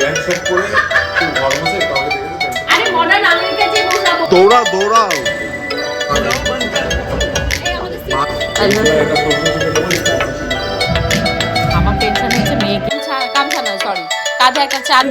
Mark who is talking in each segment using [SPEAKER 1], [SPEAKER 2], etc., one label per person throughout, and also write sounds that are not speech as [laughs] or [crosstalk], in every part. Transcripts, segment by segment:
[SPEAKER 1] Pant shirt পরে কেউ ঘর বসে কাউকে দেখে
[SPEAKER 2] আরে মডার্ন আমেরিকা যে বসাবো
[SPEAKER 3] দৌড়াও দৌড়াও
[SPEAKER 2] আমার টেনশন হচ্ছে মেয়েকে। কামছা নয় সরি কাঁধে একটা চাল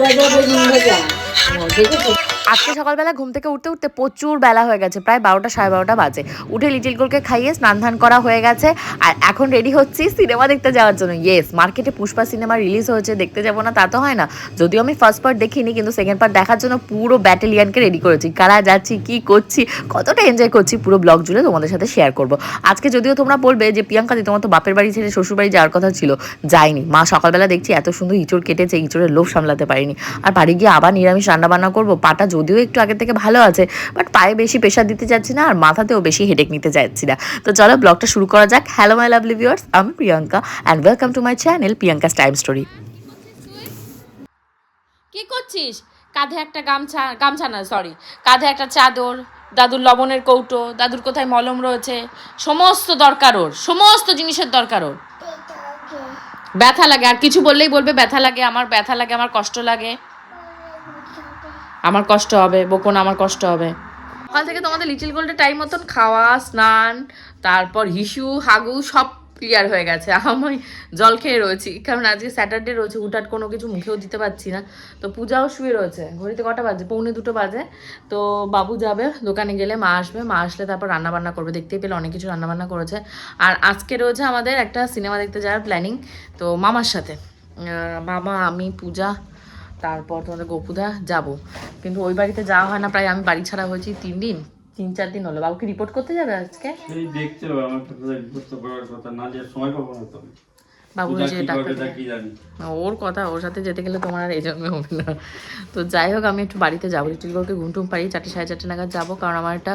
[SPEAKER 4] আজকে সকালবেলা ঘুম থেকে উঠতে উঠতে প্রচুর বেলা হয়ে গেছে, প্রায় বারোটা সাড়ে বারোটা বাজে। উঠে লিটিল গোলকে খাইয়ে স্নান ধান করা হয়ে গেছে, আর এখন রেডি হচ্ছি সিনেমা দেখতে যাওয়ার জন্য। ইয়েস মার্কেটে পুষ্পা সিনেমা রিলিজ হয়েছে, দেখতে যাব না, তা তো হয় না। যদিও আমি ফার্স্ট পার্ট দেখিনি, কিন্তু সেকেন্ড পার্ট দেখার জন্য পুরো ব্যাটালিয়ানকে রেডি করেছি। কারা যাচ্ছি, কি করছি, কতটা এনজয় করছি, পুরো ব্লগ জুড়ে তোমাদের সাথে শেয়ার করব। আজকে যদিও তোমরা বলবে যে, প্রিয়াঙ্কা দি তোমার তো বাপের বাড়ি ছেড়ে শ্বশুর বাড়ি যাওয়ার কথা ছিল, যাইনি। মা সকালবেলা দেখছি এত সুন্দর ইঁচড় কেটেছে, ইঁচড়ের লোভ সামলাতে পারিনি। আর বাড়ি গিয়ে আবার নিরামিষ রান্না বান্না করব, পাটা যদিও একটু আগে থেকে ভালো আছে বাট পায়ে বেশি প্রেশার দিতে চাচ্ছি না আর মাথাতেও বেশি হেডেক নিতে চাচ্ছি না। তো চলো ব্লগটা শুরু করা যাক। হ্যালো মাই লাভলি ভিউয়ার্স আমি Priyanka and welcome to my channel Priyanka's time story
[SPEAKER 2] কি করছিস? কাঁধে একটা গামছা গামছা না সরি কাঁধে একটা চাদর দাদুর লবণের কৌটো দাদুর কোথায় মলম রয়েছে সমস্ত দরকার ওর সমস্ত জিনিসের দরকার ওর। ব্যথা লাগে আর কিছু বললেই বলবে ব্যথা লাগে আমার ব্যথা লাগে আমার কষ্ট লাগে। আমার কষ্ট হবে, বকুন, আমার কষ্ট হবে। সকাল থেকে তোমাদের লিটিল গোল্ডের টাইম মতন খাওয়া, স্নান, তারপর হিসু, হাগু সব ক্লিয়ার হয়ে গেছে। [laughs] আমি জল খেয়ে রয়েছি। কারণ আজকে স্যাটারডে রয়েছে, হুটহাট কোনো কিছু মুখেও দিতে পারছি না। তো পূজাও শুয়ে রয়েছে। ঘড়িতে কটা বাজে? পৌনে দুটো বাজে। তো বাবু যাবে, দোকানে গেলে মা আসবে। মা আসলে তারপর রান্না বান্না করবে। দেখতেই পেলে অনেক কিছু রান্না বান্না করেছে। আর আজকে রয়েছে আমাদের একটা সিনেমা দেখতে যাওয়ার প্ল্যানিং তো মামার সাথে। মামা, আমি, পূজা তারপর তোমাদের গোপুদা যাব। কিন্তু ওই বাড়িতে যাওয়া হয় না প্রায় আমি বাড়ি ছাড়া হয়েছি তিন দিন তিন চার দিন হলো। বাবুকে রিপোর্ট করতে যাবে আজকে?
[SPEAKER 5] এই তো কথা না যে সময় পাবো না তো। আমি।
[SPEAKER 2] বাবু যে ওর কথা ওর সাথে যেতে গেলে তোমার আর এই জন্মে হবে না। তো যাই হোক আমি একটু বাড়িতে যাব। লিটিলগড়কে ঘুমটুম পারি চারটে সাড়ে চারটে নাগাদ যাব কারণ আমার একটা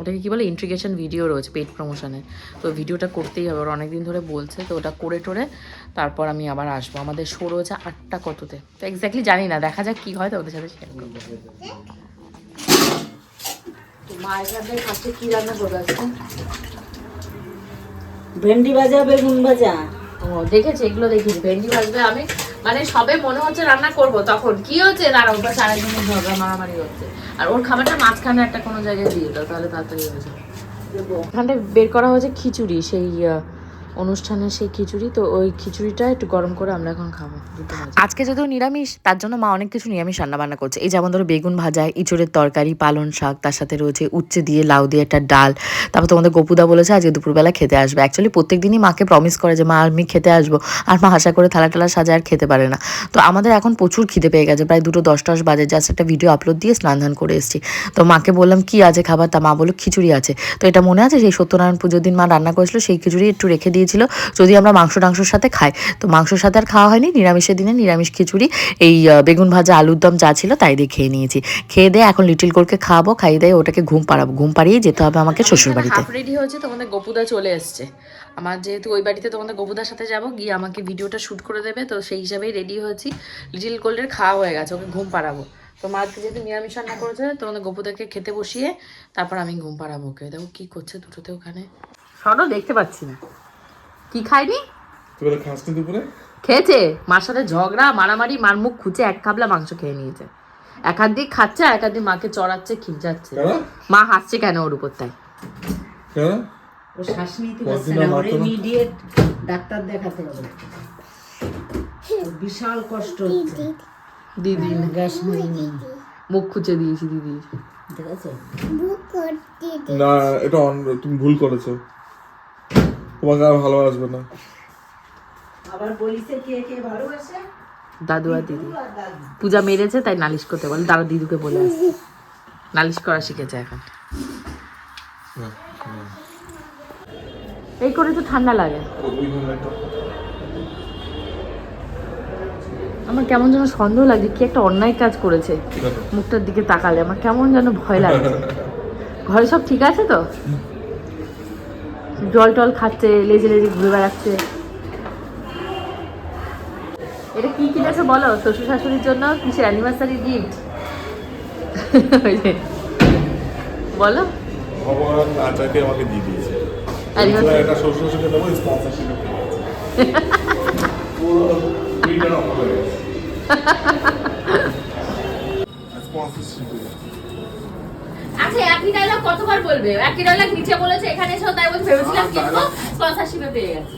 [SPEAKER 2] ওটাকে কী বলে ইন্ট্রিগেশন ভিডিও রয়েছে পেট প্রমোশনের তো ভিডিওটা করতেই হবে। ওর অনেকদিন ধরে বলছে তো ওটা করে টোরে তারপর আমি আবার আসব। আমাদের শো রয়েছে আটটা কততে। তো এক্স্যাক্টলি জানি না দেখা যাক কী হয় তো ওদের সাথে শেয়ার করব। মায়ের কাছে কী রান্না করবে
[SPEAKER 6] ভেন্ডি ভাজা বেগুন ভাজা?
[SPEAKER 2] ও দেখেছি এগুলো দেখেছি ভেন্ডি ভাজবে আমি মানে সবে মনে হচ্ছে রান্না করব তখন। কি হচ্ছে? না ওটা সারা আরেকজনের ঝগড়া, মারামারি হচ্ছে। আর ওর খাবারটা মাঝখানে একটা কোনো জায়গায় দিয়ে দাও, তাহলে তাড়াতাড়ি হয়ে যাবে। ওখানে বের করা হয়েছে খিচুড়ি, সেই আহ, অনুষ্ঠানের সেই খিচুড়ি তো ওই খিচুড়িটা একটু গরম করে আমরা এখন খাব
[SPEAKER 4] আজকে যদিও নিরামিষ তার জন্য মা অনেক কিছু নিরামিষ রান্না বান্না করছে। এই যেমন ধরো বেগুন ভাজা ইঁচড়ের তরকারি পালন শাক তার সাথে রয়েছে উচ্ছে দিয়ে লাউ দিয়ে একটা ডাল। তারপর তোমাদের গপুদা বলেছে আজকে দুপুরবেলা খেতে আসবে। অ্যাকচুয়ালি প্রত্যেক দিনই মাকে প্রমিস করে যে মা আমি খেতে আসব। আর মা আশা করে থালা টালা সাজায় আর খেতে পারে না। তো আমাদের এখন প্রচুর খিদে পেয়ে গেছে। প্রায় দুটো দশ দশ বাজে। জাস্ট একটা ভিডিও আপলোড দিয়ে স্নান ধান করে এসেছি। তো মাকে বললাম কি আছে খাবার? তা মা বলল খিচুড়ি আছে। তো এটা মনে আছে? সেই সত্যনারায়ণ পুজোর দিন মা রান্না করেছিল সেই খিচুড়ি একটু রেখে দিয়েছিল যদি আমরা মাংস টাংসর সাথে খাই। তো মাংসর সাথে আর খাওয়া হয়নি নিরামিষের দিনে নিরামিষ খিচুড়ি এই বেগুন ভাজা আলুর দম যা ছিল তাই দিয়ে খেয়ে নিয়েছি। খেয়ে দিয়ে এখন লিটিল কোরকে খাওয়াবো খাইয়ে দিয়ে ওটাকে ঘুম পাড়াবো ঘুম পাড়িয়ে যেতে হবে আমাকে শ্বশুর বাড়িতে।
[SPEAKER 2] রেডি হয়েছে তোমাদের গোপুদা চলে এসছে। আমার যেহেতু ওই বাড়িতে তোমাদের গোপুদার সাথে যাব গিয়ে আমাকে ভিডিওটা শ্যুট করে দেবে তো সেই হিসাবেই রেডি হয়েছি। লিটিল গোল্ডের খাওয়া হয়ে গেছে ওকে ঘুম পাড়াবো। তো মা আজকে যেহেতু নিরামিষ রান্না করেছে তোমাদের গোপুদাকে খেতে বসিয়ে তারপর আমি ঘুম পাড়াবো ওকে। দেখো কি করছে দুটোতে ওখানে। সরো দেখতে পাচ্ছি না। কি খাইনি?
[SPEAKER 1] তুই বলে খাস নি দুপুরে?
[SPEAKER 2] খেয়েছে। মার সাথে ঝগড়া মারামারি মার মুখ খুঁচে এক খাবলা মাংস খেয়ে নিয়েছে। এক হাত দিয়ে খাচ্ছে আর এক হাত দিয়ে মাকে চড়াচ্ছে খিঞ্চাচ্ছে।
[SPEAKER 1] কেন?
[SPEAKER 2] মা হাসছে কেন ওর উপর তাই?
[SPEAKER 6] ও শ্বাস নিতে পারছে না ওর ইমিডিয়েট ডাক্তার দেখাতে হবে। বিশাল কষ্ট হচ্ছে।
[SPEAKER 2] দিদি।
[SPEAKER 6] গ্যাস মারিনি
[SPEAKER 2] মুখ খুঁচে দিয়েছি দিদি।
[SPEAKER 6] ঠিক আছে?
[SPEAKER 1] না এটা তুমি ভুল করেছ। তোমাকে আর ভালোবাসবে না।
[SPEAKER 6] আবার বলিছে কে কে ভালোবাসে?
[SPEAKER 2] দাদু আর দিদি। পূজা মেরেছে তাই নালিশ করতে বলে। দাদা দিদুকে বলে আসছে। নালিশ করা শিখেছে এখন। এই করে তো ঠান্ডা লাগে। আমার কেমন যেন সন্দেহ লাগছে কি একটা অন্যায় কাজ করেছে। মুখটার দিকে তাকালে আমার কেমন যেন ভয় লাগছে। ঘরে সব ঠিক আছে তো? জল টল খাচ্ছে লেজে লেজে ঘুরে বেড়াচ্ছে। এটা কি কিনেছো বলো? শ্বশুর শাশুড়ির জন্য কিসের অ্যানিভার্সারি গিফট বলো।
[SPEAKER 1] ভগবান আচাকে আমাকে দিয়ে দিয়েছে। একটা শ্বশুর শ্বশুরকে দেবো স্পন্সরশিপ পুরো দুইটা রকম গেছে। [laughs]
[SPEAKER 2] আচ্ছা একই ডায়লগ কতবার বলবে? একই ডায়লগ নিচে বলেছে এখানে এসেও তাই বলতে ভেবেছিলাম কিন্তু স্পন্সরশিপে পেয়ে গেছে।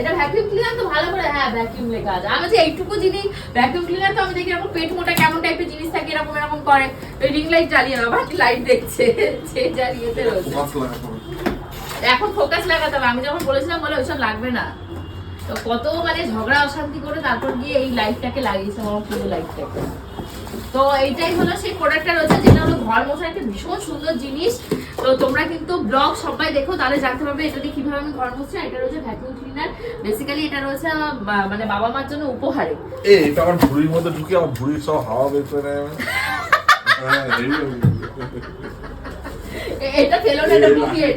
[SPEAKER 2] এটা ভ্যাকুয়াম ক্লিনার তো ভালো করে হ্যাঁ ভ্যাকুয়াম লেখা আছে আমি যে এইটুকু জিনিস ভ্যাকুয়াম ক্লিনার তো আমি দেখি এরকম পেট মোটা কেমন টাইপের জিনিস থাকে এরকম এরকম করে। ওই রিং লাইট জ্বালিয়ে না বাকি লাইট দেখছে যে জ্বালিয়েতে রয়েছে এখন ফোকাস লাগাতে হবে। আমি যখন বলেছিলাম বলে ওইসব লাগবে না। তো কত মানে ঝগড়া অশান্তি করে তারপর গিয়ে এই লাইটটাকে লাগিয়েছে আমার পুরো লাইটটাকে তো এইটাই হলো সেই প্রোডাক্টটা রয়েছে যেটা হলো ঘর মোছার একটা ভীষণ সুন্দর জিনিস। তো তোমরা কিন্তু ব্লগ সবাই দেখো তাহলে জানতে পারবে এটা দিয়ে কীভাবে আমি ঘর মুছছি এটা রয়েছে ভ্যাকুয়াম ক্লিনার বেসিক্যালি এটা রয়েছে মানে বাবা মার জন্য উপহারে।
[SPEAKER 1] এ এটা আমার ভুঁড়ির মধ্যে ঢুকে আমার ভুঁড়ির সব হাওয়া বের করে হ্যাঁ, এই-
[SPEAKER 2] এটা ফেলো না এটা বুকিয়েট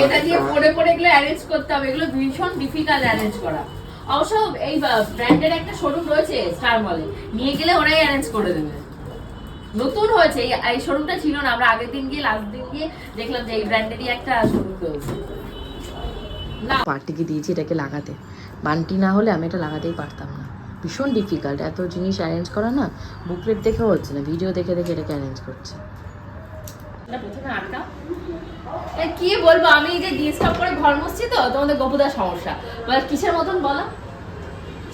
[SPEAKER 2] এটা দিয়ে পড়ে পড়ে এগুলো অ্যারেঞ্জ করতে হবে এগুলো ভীষণ ডিফিকাল্ট অ্যারেঞ্জ করা। অবশ্য এই ব্র্যান্ডের একটা শোরুম রয়েছে স্টার মলে নিয়ে গেলে ওরাই অ্যারেঞ্জ করে দেবে। নতুন হয়েছে এই- শোরুমটা ছিল না। আমরা আগের দিন গিয়ে লাস্ট দিন গিয়ে দেখলাম যে এই ব্র্যান্ডেরই একটা শোরুম রয়েছে। না।
[SPEAKER 4] পার্টিকে দিয়েছি এটাকে লাগাতে? বান্টি না হলে আমি এটা লাগাতেই পারতাম না। ভীষণ ডিফিকাল্ট এত জিনিস অ্যারেঞ্জ করা না বুকলেট দেখেও হচ্ছে না ভিডিও দেখে দেখে এটাকে অ্যারেঞ্জ করছে।
[SPEAKER 2] প্রথমে আটকা কি বলব? আমি যে জিন্স টপ পরে ঘর মুছছি তো তোমাদের গপুদার সমস্যা। বলে কিসের মতন বলো?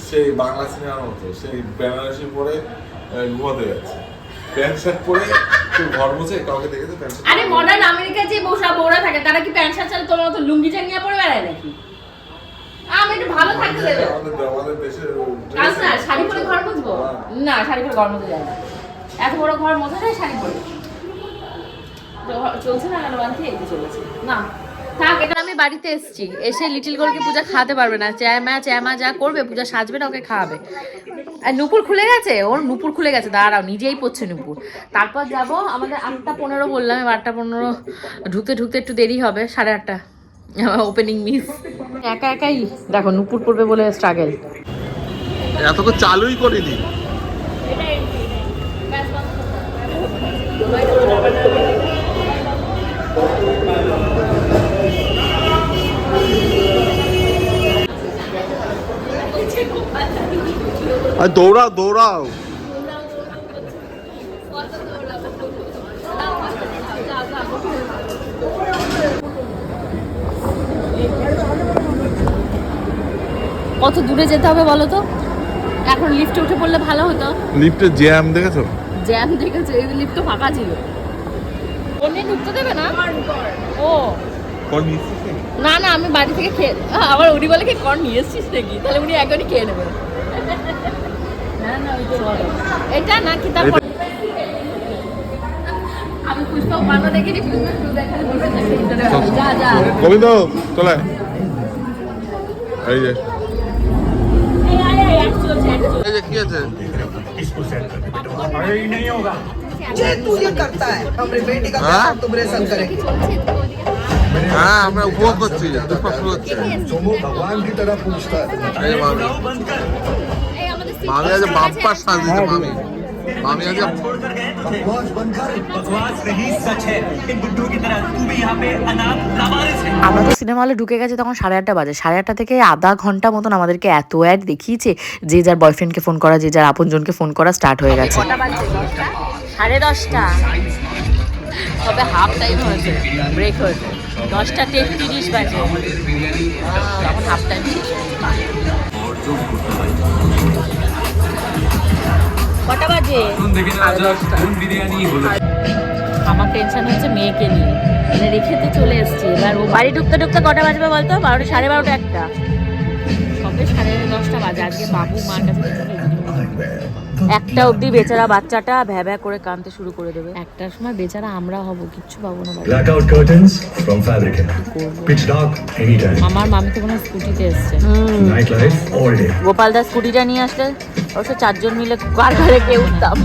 [SPEAKER 1] সেই বাংলা সিনেমার মতো সেই বেনারসি পরে ঘুমাতে যাচ্ছে। প্যান্ট শার্ট পরে ঘর মুছে কাউকে দেখেছে প্যান্ট শার্ট
[SPEAKER 2] আরে মডার্ন আমেরিকায় যে বসা বউরা থাকে তারা কি প্যান্ট শার্ট ছাড়া তোমার মতো লুঙ্গি চাঙ্গিয়া পরে বেড়ায় নাকি? আমি একটু ভালো থাকতে দেবে।
[SPEAKER 1] আমাদের দেশের
[SPEAKER 2] কাজ না শাড়ি পরে ঘর মুছবো? না শাড়ি পরে ঘর মুছতে যায় না। এত বড় ঘর মোছা যায় শাড়ি পরে। তো চলছে না কেন বান্ধি এই চলেছে। না। থাক এটা
[SPEAKER 4] আমি বাড়িতে এসেছি। এসে লিটিল গোলকে পূজা খাওয়াতে পারবে না। চ্যামা চ্যামা যা করবে পূজা সাজবে না ওকে খাওয়াবে। আর নুপুর খুলে গেছে? ওর নুপুর খুলে গেছে। দাঁড়াও নিজেই পড়ছে নুপুর। তারপর যাব আমাদের আটটা পনেরো বললাম। এবার আটটা পনেরো ঢুকতে ঢুকতে একটু দেরি হবে। সাড়ে আটটা। ওপেনিং মিস একা একাই দেখো নুপুর পড়বে বলে স্ট্রাগল
[SPEAKER 1] এত তো চালুই করিনি। আর দৌড়াও দৌড়াও
[SPEAKER 2] কত দূরে যেতে হবে বলো তো? এখন লিফটে উঠে পড়লে ভালো হতো।
[SPEAKER 1] লিফটে জ্যাম দেখেছ?
[SPEAKER 2] জ্যাম দেখেছে এই লিফট তো ফাঁকা ছিল। অন্য ঢুকতে দেবে না? ও। না না আমি বাড়ি থেকে খেয়ে আবার উনি বলে কি কর নিয়ে এসছিস নাকি? তাহলে উনি একবারই খেয়ে নেবেন না না ওই তো এটা নাকি তারপর আমি পুষ্পক বাংলা দেখিনি পুষ্পক টু দেখালে বলবে যে সেইটারে হবে। যা যা
[SPEAKER 1] গোবিন্দ চলে এই যে
[SPEAKER 2] এই আয় আয় এক চলছে এক চলছে
[SPEAKER 1] এই যে কি আছে
[SPEAKER 3] तू ये करता है अपने बेटी का
[SPEAKER 1] हाँ?
[SPEAKER 3] तुम रेसन करे
[SPEAKER 1] হ্যাঁ আমরা উপভোগ করছি পুষ্পা শুরু হচ্ছে
[SPEAKER 7] भगवान की तरह पूछता है
[SPEAKER 1] এই মামি
[SPEAKER 2] এই আমাদের
[SPEAKER 1] মামি আজ বাপ্পা সাজিয়েছে মামি মামি আজ
[SPEAKER 7] बकवास बंद कर
[SPEAKER 8] बकवास नहीं सच है इन बुड्ढू की तरह तू भी यहाँ पे अनाथ लावारिस है
[SPEAKER 4] আমরা তো সিনেমা হলে ঢুকে গেছে তখন সাড়ে আটটা বাজে সাড়ে আটটা থেকে আধা ঘন্টা মতন আমাদেরকে এত অ্যাড দেখিয়েছে যে যার বয়ফ্রেন্ডকে ফোন করা যে যার আপনজনকে ফোন করা স্টার্ট হয়ে গেছে
[SPEAKER 2] সাড়ে দশটা তবে হাফ টাইম হয়েছে ব্রেক হয়েছে দশটা তেত্রিশ বাজে তখন হাফ টাইম আমার টেনশন হচ্ছে মেয়েকে নিয়ে। মানে রেখে তো চলে এসছি। এবার ও বাড়ি ঢুকতে ঢুকতে কটা বাজবে বলতো? বারোটা সাড়ে বারোটা একটা। সবে সাড়ে দশটা বাজে। আজকে বাবু মার কাছে একটা অবধি বেচারা বাচ্চাটা ভ্যা ভ্যা করে কাঁদতে শুরু করে দেবে। একটার সময় বেচারা আমরা হব কিচ্ছু পাবো না
[SPEAKER 9] curtains from Fabricant. Pitch dark anytime.
[SPEAKER 2] আমার মামি তো কোনো স্কুটিতে এসছে।
[SPEAKER 9] Nightlife all day.
[SPEAKER 2] Gopal da স্কুটিটা নিয়ে আসলে অবশ্য চারজন মিলে কার ঘরে কে উঠতাম।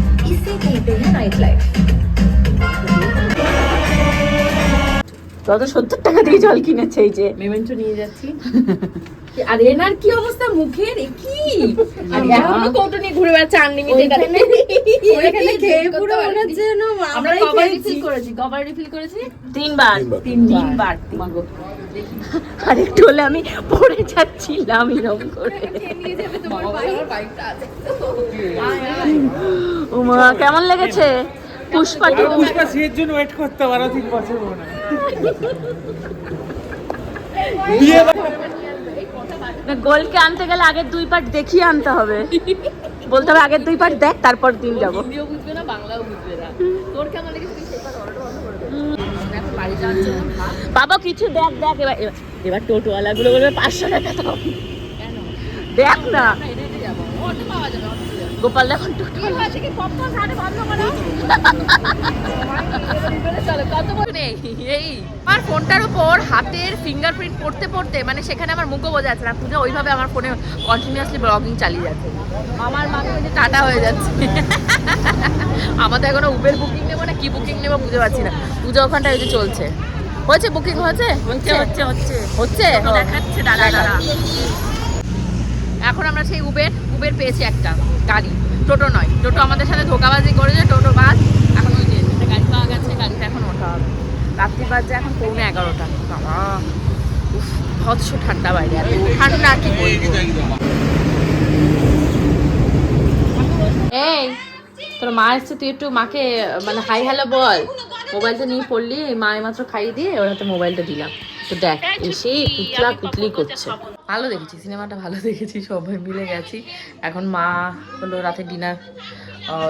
[SPEAKER 2] তত সত্তর টাকা দিয়ে জল কিনেছে এই যে। মেমেন্টো নিয়ে যাচ্ছি। [laughs] আর এনার কি অবস্থা মুখের? কি? আর এখনও কৌটো নিয়ে ঘুরে বেড়াচ্ছে আনলিমিটেড ওইখানে খেয়ে পুরো মনে হচ্ছে যেন আমরা কভার রিফিল করেছি কভার রিফিল করেছি? তিনবার। তিনবার। তিনবার আর একটু হলে আমি পড়ে যাচ্ছিলাম এরকম করে। উমা কেমন লেগেছে? পুষ্পা
[SPEAKER 10] পুষ্পা সিয়ের জন্য ওয়েট করতে পারো ঠিক পসিবল না
[SPEAKER 2] না গোলকে আনতে গেলে আগের দুই পার্ট দেখিয়ে আনতে হবে। বলতে হবে আগের দুই পার্ট দেখ তারপর দিন যাব। বাবা কিছু দেখ দেখ এবার এবার- টোটোওয়ালা গুলো বলবে পাঁচশো টাকা দাও। দেখ না। নেই এই। আমার ফোনটার উপর হাতের ফিঙ্গারপ্রিন্ট পড়তে পড়তে মানে সেখানে আমার মুখও বোঝা যাচ্ছে না। পূজা ওইভাবে আমার ফোনে কন্টিনিউয়াসলি ব্লগিং চালিয়ে যাচ্ছে। আমার মাঝে টাটা হয়ে যাচ্ছে। আমাদের এখনও উবের বুকিং নেব না কি বুকিং নেব বুঝতে পারছি না। পূজা ওখানটায় ওই যে চলছে। হয়েছে বুকিং হয়েছে? হচ্ছে হচ্ছে হচ্ছে। হচ্ছে? দেখাচ্ছে দাদা দাদা এখন আমরা সেই উবের উবের পেয়েছি একটা গাড়ি, টোটো নয়। টোটো আমাদের সাথে ধোকাবাজি করেছে, টোটো, বাস, এখন ওই যে গাড়ি পাওয়া গেছে, গাড়িটা এখন ওঠা হবে। রাত্রি বাজে এখন পৌনে এগারোটা। বাবা ভৎস ঠান্ডা বাইরে, এত ঠান্ডা আর কি এই, তোর মা এসছে, তুই একটু মাকে মানে হাই হ্যালো বল। মোবাইলটা নিয়ে পড়লি, মা মাত্র খাইয়ে দিয়ে ওর হাতে মোবাইলটা দিলাম। তো দেখ এসে কুতলা কুতলি করছে। ভালো দেখেছি সিনেমাটা ভালো দেখেছি সবাই মিলে গেছি। এখন মা হলো রাতে ডিনার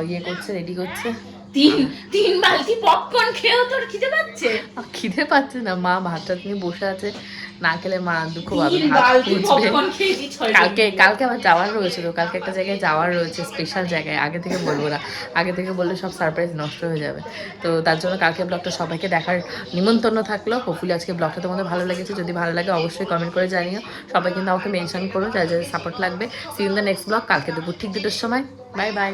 [SPEAKER 2] ইয়ে করছে রেডি করছে। তিন তিন বালতি পপকর্ন খেয়েও তোর খিদে পাচ্ছে? খিদে পাচ্ছে না মা ভাতটা নিয়ে বসে আছে না খেলে মা দুঃখ পাবে কালকে কালকে আমার যাওয়ার রয়েছিল কালকে একটা জায়গায় যাওয়ার রয়েছে স্পেশাল জায়গায় আগে থেকে বলব না আগে থেকে বললে সব সারপ্রাইজ নষ্ট হয়ে যাবে। তো তার জন্য কালকে ব্লগটা সবাইকে দেখার নিমন্ত্রণ থাকল হোপফুলি আজকে ব্লগটা তোমাদের ভালো লেগেছে যদি ভালো লাগে অবশ্যই কমেন্ট করে জানিও। সবাই কিন্তু আমাকে মেনশন করো যা যা সাপোর্ট লাগবে। See in the next blog কালকে দুপুর ঠিক দুটোর সময় বাই বাই